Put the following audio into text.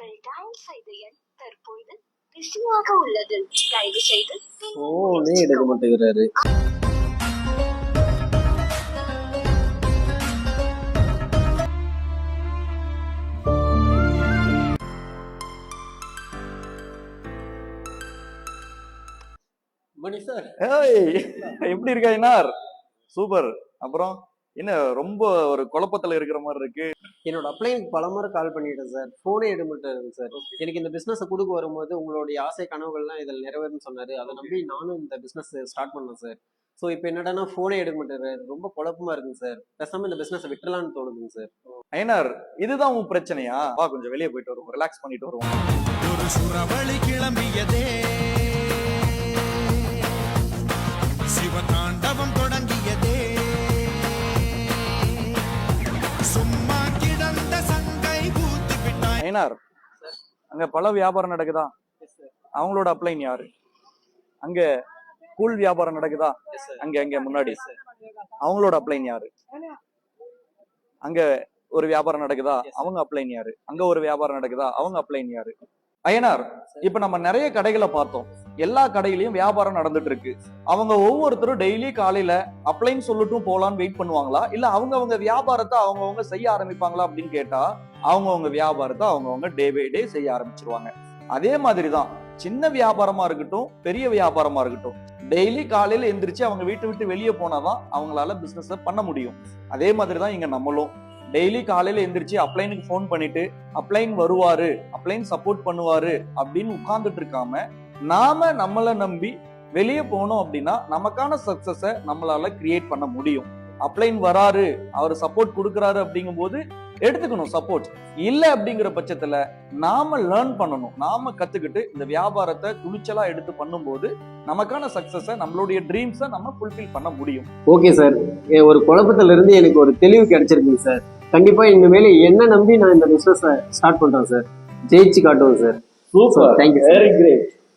நீங்கள் டயல் செய்த எண் தற்பொழுது பிஸியாக உள்ளது. தயவு செய்து ஃபோனே எடுக்க மாட்டேங்கிறாரு. மணி சார் ஏய் எப்படி இருக்கா இன்னார்? சூப்பர். அப்புறம் என்ன ரொம்ப ஒரு குழப்பத்துல இருக்கிற மாதிரி இருக்கு. என்னோட அப்ளைனுக்கு பல முறை கால் பண்ணிட்டேன் சார் ஃபோனே எடுக்க மாட்டேன் சார் எனக்கு இந்த பிசினஸை கொடுக்க வரும்போது உங்களுடைய ஆசை கனவுகள்லாம் இதில் நிறைவேறும்னு சொன்னாரு. அதை நம்பி நானும் இந்த பிசினஸ் ஸ்டார்ட் பண்ணேன் சார் ஸோ இப்போ என்னடான்னா ஃபோனே எடுக்க மாட்டேறாரு ரொம்ப குழப்பமா இருக்குங்க சார் பேசாம இந்த பிசினஸை விட்டுலான்னு தோணுதுங்க சார் ஐயனார் இதுதான் உன் பிரச்சனையா? வா கொஞ்சம் வெளியே போயிட்டு வருவோம். ரிலாக்ஸ் பண்ணிட்டு வருவோம். ஒரு சுறவழி கிளம்பியதே. சிவதாண்டவம் தொடங்கியதே. சும்மா விட்டாய் அங்க பல வியாபாரம் நடக்குதா? அவங்களோட அப்ளைன் யாரு? அங்க கூல் வியாபாரம் நடக்குதா? அங்க அங்க முன்னாடி. அவங்களோட அப்ளைன் யாரு? அங்க ஒரு வியாபாரம் நடக்குதா? அவங்க அப்ளைன் யாரு? அங்க ஒரு வியாபாரம் நடக்குதா? அவங்க அப்ளைன் யாரு? ஐயனார் இப்ப நம்ம நிறைய கடைகளை பார்த்தோம். எல்லா கடையிலயும் வியாபாரம் நடந்துட்டு இருக்கு. அவங்க ஒவ்வொருத்தரும் டெய்லி காலையில அப்ளைன் சொல்லட்டும் போலான்னு வெயிட் பண்ணுவாங்களா? இல்ல அவங்க அவங்க வியாபாரத்தை அவங்கவுங்க செய்ய ஆரம்பிப்பாங்களா அப்படின்னு கேட்டா அவங்கவுங்க வியாபாரத்தை அவங்கவுங்க டே பை டே செய்ய ஆரம்பிச்சிருவாங்க. அதே மாதிரிதான் சின்ன வியாபாரமா இருக்கட்டும் பெரிய வியாபாரமா இருக்கட்டும் டெய்லி காலையில எந்திரிச்சு அவங்க வீட்டை விட்டு வெளியே போனாதான் அவங்களால பிசினஸ் பண்ண முடியும். அதே மாதிரி தான் இங்க நம்மளும். டெய்லி காலையில எந்திரிச்சு அப்ளைனுக்கு ஃபோன் பண்ணிட்டு அப்ளைன் வருவாரு அப்ளைன் சப்போர்ட் பண்ணுவாரு அப்படின்னு உட்கார்ந்துட்டு இருக்காம நாம நம்மளை நம்பி வெளியே போனோம் அப்படின்னா நமக்கான சக்சஸ நம்மளால கிரியேட் பண்ண முடியும். அப்ளைன் வராரு அவர் சப்போர்ட் கொடுக்குறாரு அப்படிங்கும்போது எடுத்துக்கணும் சப்போர்ட் இல்ல அப்படிங்கிற பட்சத்துல நாம லேர்ன் பண்ணணும். நாம கத்துக்கிட்டு இந்த வியாபாரத்தை துணிச்சலா எடுத்து பண்ணும்போது நமக்கான சக்சஸ நம்மளுடைய ட்ரீம்ஸை நம்ம ஃபுல்ஃபில் பண்ண முடியும். ஓகே சார் ஒரு குழப்பத்துல இருந்து எனக்கு ஒரு தெளிவு கிடைச்சிருக்குங்க சார் கண்டிப்பா இனிமேல் என்ன நம்பி நான் இந்த பிசினஸ் ஸ்டார்ட் பண்றேன் சார் ஜெயிச்சு காட்டுவோம் sir super thank you very great